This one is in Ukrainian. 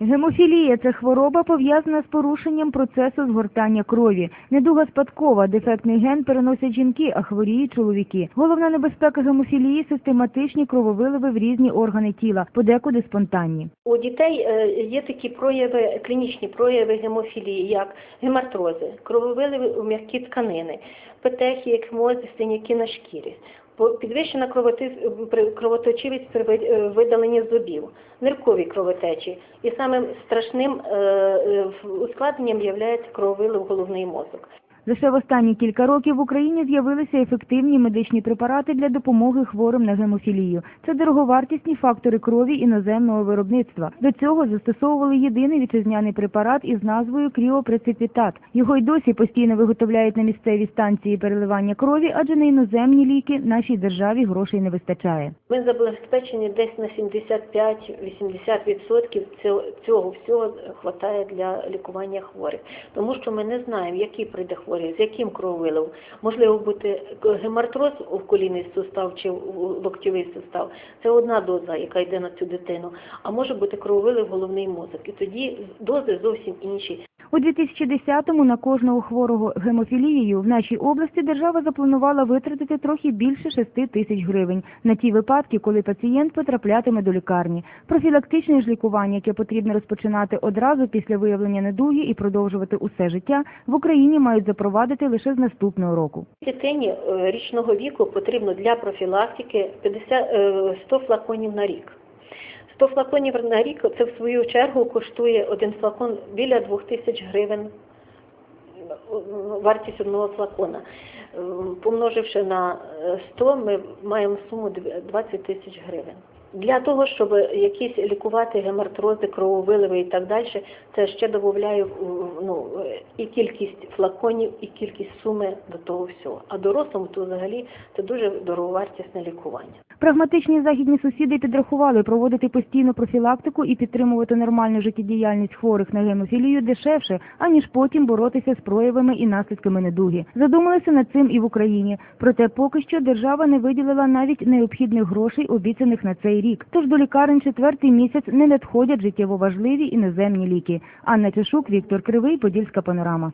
Гемофілія це хвороба, пов'язана з порушенням процесу згортання крові. Недуга спадкова, дефектний ген переносять жінки, а хворіють чоловіки. Головна небезпека гемофілії – систематичні крововиливи в різні органи тіла, подекуди спонтанні. У дітей е, є такі прояви, клінічні прояви гемофілії, як гемартрози, крововиливи у м'які тканини, петехи, екмози, синяки на шкірі, підвищена кровоточивість при е, видаленні зубів, ниркові кровотечі. І самим страшним е, е, ускладненням є крововилив в головний мозок. Лише в останні кілька років в Україні з'явилися ефективні медичні препарати для допомоги хворим на гемофілію. Це дороговартісні фактори крові іноземного виробництва. До цього застосовували єдиний вітчизняний препарат із назвою кріопреципітат. Його й досі постійно виготовляють на місцевій станції переливання крові, адже на іноземні ліки нашій державі грошей не вистачає. Ми забезпечені десь на 75-80% цього, всього хватає для лікування хворих. Тому що ми не знаємо, який прийде хворий, з яким крововилом? Можливо бути гемартроз у колінний сустав чи в локтєвий сустав. Це одна доза, яка йде на цю дитину. А може бути крововилив головний мозок. І тоді дози зовсім інші. У 2010-му на кожного хворого гемофілією в нашій області держава запланувала витратити трохи більше 6 тисяч гривень на ті випадки, коли пацієнт потраплятиме до лікарні. Профілактичне ж лікування, яке потрібно розпочинати одразу після виявлення недуги і продовжувати усе життя, в Україні мають запровадити лише з наступного року. Дитині е, річного віку потрібно для профілактики 50, е, 100 флаконів на рік. 100 флаконів на рік це в свою чергу коштує один флакон біля 2000 гривень е, вартість одного флакона. Е, Помноживши на е, 100, ми маємо суму 20 тисяч гривень. Для того, щоб якісь лікувати гемартрози, крововиливи і так далі, це ще додаю ну, е, і кількість флаконів, і кількість суми до того всього. А дорослому то взагалі це дуже дороговартісне лікування. Прагматичні західні сусіди підрахували проводити постійну профілактику і підтримувати нормальну життєдіяльність хворих на гемофілію дешевше, аніж потім боротися з проявами і наслідками недуги. Задумалися над цим і в Україні. Проте поки що держава не виділила навіть необхідних грошей, обіцяних на цей рік. Тож до лікарень четвертий місяць не надходять життєво важливі іноземні ліки. Анна Чешук, Віктор Кривий, Подільська панорама.